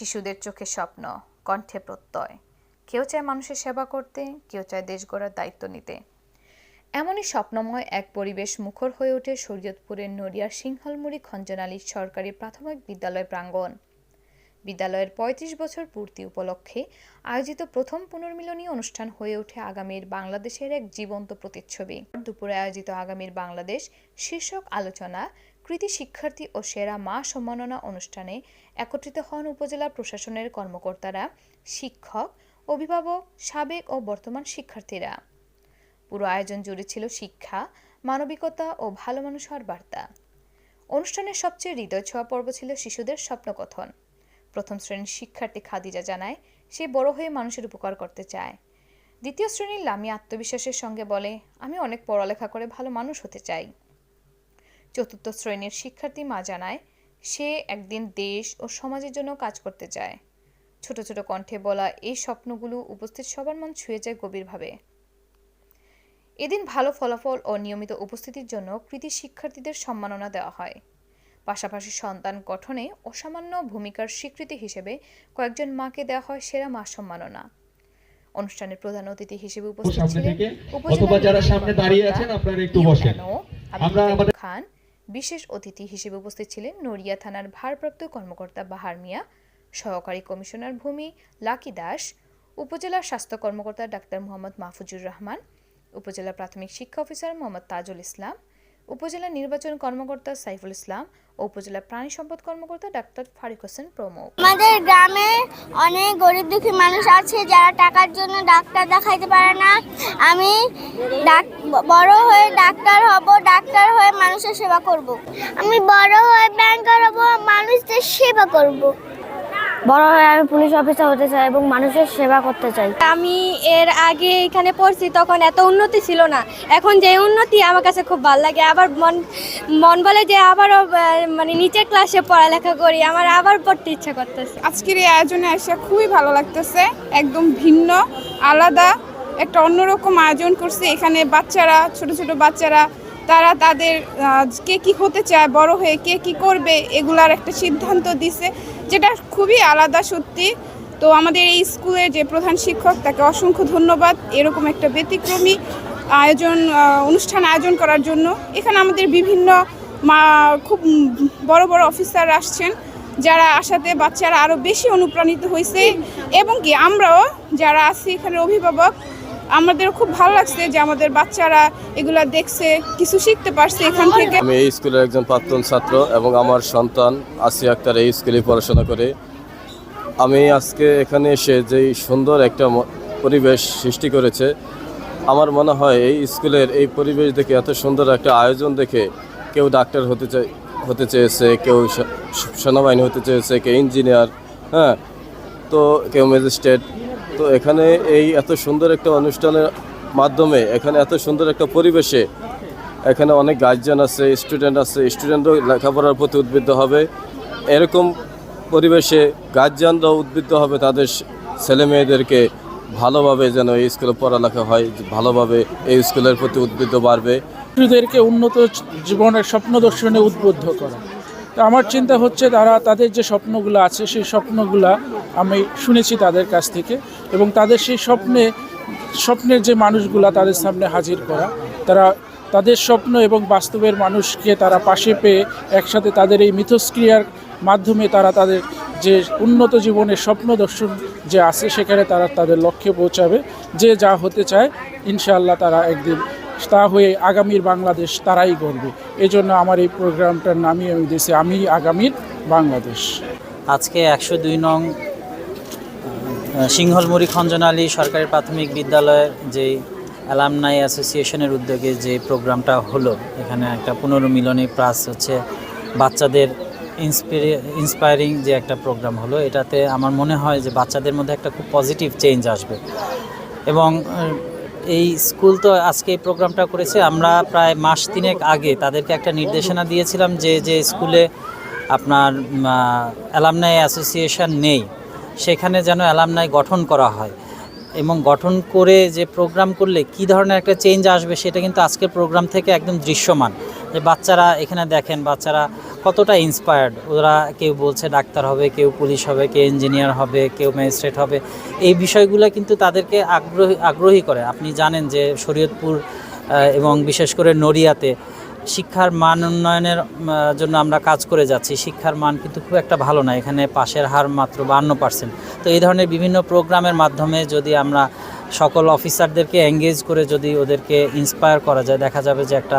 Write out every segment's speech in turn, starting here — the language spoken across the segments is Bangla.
শিশুদের চোখে স্বপ্ন, কণ্ঠে প্রত্যয়। কেউ চায় মানুষের সেবা করতে, কেউ চায় দেশ গড়ার দায়িত্ব নিতে। এমনই স্বপ্নময় এক পরিবেশ মুখর হয়ে ওঠে শরীয়তপুরের নড়িয়ার সিংহলমুড়ি খঞ্জনালী সরকারি প্রাথমিক বিদ্যালয় প্রাঙ্গণ। বিদ্যালয়ের পঁয়ত্রিশ বছর পূর্তি উপলক্ষে আয়োজিত প্রথম পুনর্মিলনী অনুষ্ঠান হয়ে ওঠে আগামীর বাংলাদেশের এক জীবন্ত প্রতিচ্ছবি। দুপুরে আয়োজিত আগামীর বাংলাদেশ শীর্ষক আলোচনা কৃতি শিক্ষার্থী ও সেরা মা সম্মাননা অনুষ্ঠানে একত্রিত হন উপজেলা প্রশাসনের কর্মকর্তারা, শিক্ষক, অভিভাবক, সাবেক ও বর্তমান শিক্ষার্থীরা। পুরো আয়োজন জুড়ে ছিল শিক্ষা, মানবিকতা ও ভালো মানুষ হওয়ার বার্তা। অনুষ্ঠানের সবচেয়ে হৃদয় ছোঁয়া পর্ব ছিল শিশুদের স্বপ্নকথন। প্রথম শ্রেণির শিক্ষার্থী খাদিজা জানায়, সে বড় হয়ে মানুষের উপকার করতে চায়। দ্বিতীয় শ্রেণির লামি আত্মবিশ্বাসের সঙ্গে বলে, আমি অনেক পড়ালেখা করে ভালো মানুষ হতে চাই। চতুর্থ শ্রেণির শিক্ষার্থী মা জানায় সে একদিন দেশ ও সমাজের জন্য কাজ করতে চায় ছোট ছোট কণ্ঠে বলা এই স্বপ্নগুলো উপস্থিত সবার মন ছুঁয়ে যায় গভীরভাবে। এদিন ভালো ফলাফল ও নিয়মিত উপস্থিতির জন্য কৃতি শিক্ষার্থীদের সম্মাননা দেওয়া হয়। পাশাপাশি সন্তান গঠনে অসামান্য ভূমিকার স্বীকৃতি হিসেবে কয়েকজন মাকে দেওয়া হয় সেরা মা সম্মাননা। অনুষ্ঠানের প্রধান অতিথি হিসেবে উপস্থিত ছিলেন উপজেলা অথবা যারা সামনে দাঁড়িয়ে আছেন আপনারা একটু বসেন। আমরা আমাদের খান বিশেষ অতিথি হিসেবে উপস্থিত ছিলেন নড়িয়া থানার ভারপ্রাপ্ত কর্মকর্তা বাহার মিয়া, সহকারী কমিশনার ভূমি লাকি দাস, উপজেলা স্বাস্থ্য কর্মকর্তা ডাক্তার মোহাম্মদ মাহফুজুর রহমান, উপজেলা প্রাথমিক শিক্ষা অফিসার মোহাম্মদ তাজুল ইসলাম উপজেলা নির্বাচন কর্মকর্তা সাইফুল ইসলাম উপজেলা প্রাণী সম্পদ কর্মকর্তা ডাক্তার ফারিক হোসেন প্রমুখ। আমাদের গ্রামে অনেক গরিব দুঃখী মানুষ আছে যারা টাকার জন্য ডাক্তার দেখাইতে পারে না। আমি বড় হয়ে ডাক্তার হব, ডাক্তার হয়ে মানুষের সেবা করব। আমি বড় হয়ে ব্যাংকার হব, মানুষদের সেবা করব। বড় হয়ে আমি পুলিশ অফিসার হতে চাই এবং মানুষের সেবা করতে চাই। আমি এর আগে এখানে পড়ছি তখন এত উন্নতি ছিল না। এখন যে উন্নতি আমার কাছে খুব ভালো লাগে। আবার মন মন বলে যে আবারও মানে নিচের ক্লাসে পড়ালেখা করি আমার আবার পড়তে ইচ্ছা করতেছে। আজকের এই আয়োজনে এসে খুবই ভালো লাগতেছে একদম ভিন্ন আলাদা একটা অন্যরকম আয়োজন করছে। এখানে বাচ্চারা ছোট ছোট বাচ্চারা তারা তাদের কে কি হতে চায় বড় হয়ে কে কি করবে এগুলার একটা সিদ্ধান্ত দিছে। যেটা খুবই আলাদা সত্যি। তো আমাদের এই স্কুলের যে প্রধান শিক্ষক, তাকে অসংখ্য ধন্যবাদ। এরকম একটা ব্যতিক্রমী আয়োজন অনুষ্ঠান আয়োজন করার জন্য। এখানে আমাদের বিভিন্ন মা, খুব বড় বড় অফিসার আসছেন, যারা আসাতে বাচ্চারা আরও বেশি অনুপ্রাণিত হয়েছে এবং কি আমরাও যারা আছি এখানে অভিভাবক আমাদের খুব ভালো লাগছে যে আমাদের বাচ্চারা এগুলা দেখছে কিছু শিখতে পারছে এখান থেকে। আমি এই স্কুলের একজন প্রাক্তন ছাত্র এবং আমার সন্তান আসিয়া আক্তার এই স্কুলে পড়াশোনা করে। আমি আজকে এখানে এসে যেই সুন্দর একটা পরিবেশ সৃষ্টি করেছে আমার মনে হয় এই স্কুলের এই পরিবেশ দেখে এত সুন্দর একটা আয়োজন দেখে কেউ ডাক্তার হতে চাই হতে চেয়েছে কেউ সেনাবাহিনী হতে চেয়েছে কেউ ইঞ্জিনিয়ার হ্যাঁ তো কেউ ম্যাজিস্ট্রেট তো এখানে এই এত সুন্দর একটা অনুষ্ঠানের মাধ্যমে, এখানে এত সুন্দর একটা পরিবেশে এখানে অনেক গার্জিয়ান আছে স্টুডেন্ট আছে স্টুডেন্টও লেখাপড়ার প্রতি উদ্বুদ্ধ হবে। এরকম পরিবেশে গার্জিয়ানরাও উদ্বুদ্ধ হবে তাদের ছেলে মেয়েদেরকে ভালোভাবে যেন এই স্কুলে পড়ালেখা হয়, ভালোভাবে এই স্কুলের প্রতি উদ্বুদ্ধ বাড়বে। শিশুদেরকে উন্নত জীবনের স্বপ্ন দর্শনে উদ্বুদ্ধ করা। তো আমার চিন্তা হচ্ছে তারা তাদের যে স্বপ্নগুলো আছে, সেই স্বপ্নগুলা আমি শুনেছি তাদের কাছ থেকে এবং তাদের সেই স্বপ্নে, স্বপ্নের যে মানুষগুলা তাদের সামনে হাজির করা, তারা তাদের স্বপ্ন এবং বাস্তবের মানুষকে তারা পাশে পেয়ে একসাথে তাদের এই মিথস্ক্রিয়ার মাধ্যমে তারা তাদের যে উন্নত জীবনের স্বপ্ন দর্শন যে আছে, সেখানে তারা তাদের লক্ষ্যে পৌঁছাবে। যে যা হতে চায়, ইনশাআল্লাহ তারা একদিন তা হয়ে আগামীর বাংলাদেশ তারাই গড়বে। এই জন্য আমার এই প্রোগ্রামটার নামই আমি দিয়েছি, আমি আগামীর বাংলাদেশ। আজকে একশো দুই নং সিংহলমুড়ি খঞ্জনালী সরকারি প্রাথমিক বিদ্যালয়ের যে অ্যালামনাই অ্যাসোসিয়েশনের উদ্যোগে যে প্রোগ্রামটা হলো, এখানে একটা পুনর্মিলনী প্লাস হচ্ছে বাচ্চাদের ইন্সপিরি ইন্সপায়ারিং যে একটা প্রোগ্রাম হলো, এটাতে আমার মনে হয় যে বাচ্চাদের মধ্যে একটা খুব পজিটিভ চেঞ্জ আসবে। এবং এই স্কুল তো আজকে এই প্রোগ্রামটা করেছে, আমরা প্রায় মাস তিনেক আগে তাদেরকে একটা নির্দেশনা দিয়েছিলাম যে যে স্কুলে আপনার অ্যালামনাই অ্যাসোসিয়েশন নেই, সেখানে যেন অ্যালামনাই গঠন করা হয়। এবং গঠন করে যে প্রোগ্রাম করলে কি ধরনের একটা চেঞ্জ আসবে সেটা কিন্তু আজকের প্রোগ্রাম থেকে একদম দৃশ্যমান। যে বাচ্চারা এখানে দেখেন, বাচ্চারা কতটা ইন্সপায়ার্ড ওরা কেউ বলছে ডাক্তার হবে, কেউ পুলিশ হবে, কেউ ইঞ্জিনিয়ার হবে, কেউ ম্যাজিস্ট্রেট হবে। এই বিষয়গুলো কিন্তু তাদেরকে আগ্রহী আগ্রহী করে। আপনি জানেন যে শরীয়তপুর এবং বিশেষ করে নড়িয়াতে শিক্ষার মান উন্নয়নের জন্য আমরা কাজ করে যাচ্ছি। শিক্ষার মান কিন্তু খুব একটা ভালো না। এখানে পাশের হার মাত্র বান্ন পার্সেন্ট তো এই ধরনের বিভিন্ন প্রোগ্রামের মাধ্যমে যদি আমরা সকল অফিসারদেরকে এঙ্গেজ করে যদি ওদেরকে ইন্সপায়ার করা যায়, দেখা যাবে যে একটা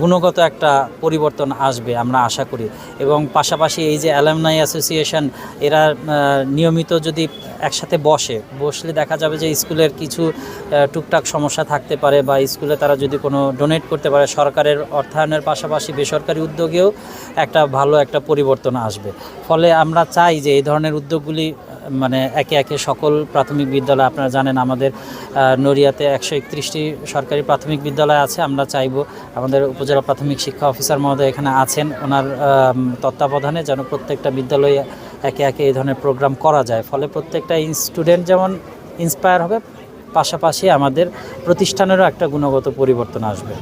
গুণগত একটা পরিবর্তন আসবে আমরা আশা করি। এবং পাশাপাশি এই যে অ্যালামনাই অ্যাসোসিয়েশন এরা নিয়মিত যদি একসাথে বসে, বসলে দেখা যাবে যে স্কুলের কিছু টুকটাক সমস্যা থাকতে পারে বা স্কুলে তারা যদি কোনো ডোনেট করতে পারে, সরকারের অর্থায়নের পাশাপাশি বেসরকারি উদ্যোগেও একটা ভালো একটা পরিবর্তন আসবে। ফলে আমরা চাই যে এই ধরনের উদ্যোগগুলি মানে একে একে সকল প্রাথমিক বিদ্যালয়, আপনারা জানেন আমাদের নড়িয়াতে একশো একত্রিশটি সরকারি প্রাথমিক বিদ্যালয় আছে। আমরা চাইব আমাদের উপজেলা প্রাথমিক শিক্ষা অফিসার মহোদয় এখানে আছেন। ওনার তত্ত্বাবধানে যেন প্রত্যেকটা বিদ্যালয়ে একে একে এই ধরনের প্রোগ্রাম করা যায়। ফলে প্রত্যেকটা স্টুডেন্ট যেমন ইন্সপায়ার হবে, পাশাপাশি আমাদের প্রতিষ্ঠানেরও একটা গুণগত পরিবর্তন আসবে।